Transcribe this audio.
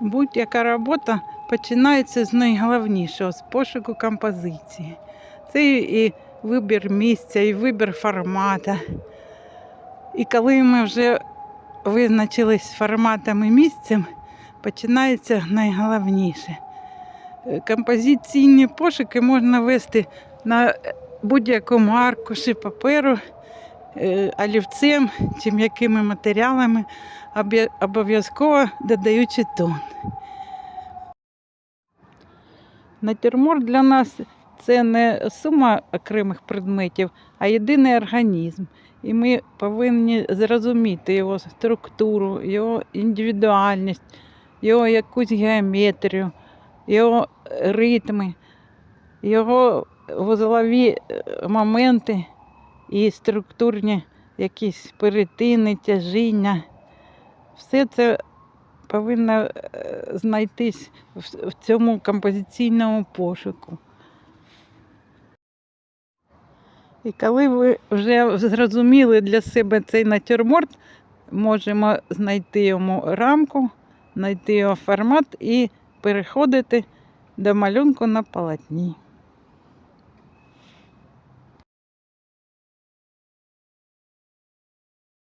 Будь-яка робота починається з найголовнішого, з пошуку композиції. Це і вибір місця, і вибір формату. І коли ми вже визначились з форматом і місцем, починається найголовніше. Композиційні пошуки можна вести на будь-якому аркуші паперу, олівцем чи м'якими матеріалами, обов'язково додаючи тон. Натюрморт для нас це не сума окремих предметів, а єдиний організм. І ми повинні зрозуміти його структуру, його індивідуальність, його якусь геометрію, його ритми, його вузлові е, моменти і структурні якісь перетини, тяжіння. Все це повинно е, знайтись в в цьому композиційному пошуку. І коли ви вже зрозуміли для себе цей натюрморт, можемо знайти йому рамку, знайти його формат і переходити до малюнку на полотні.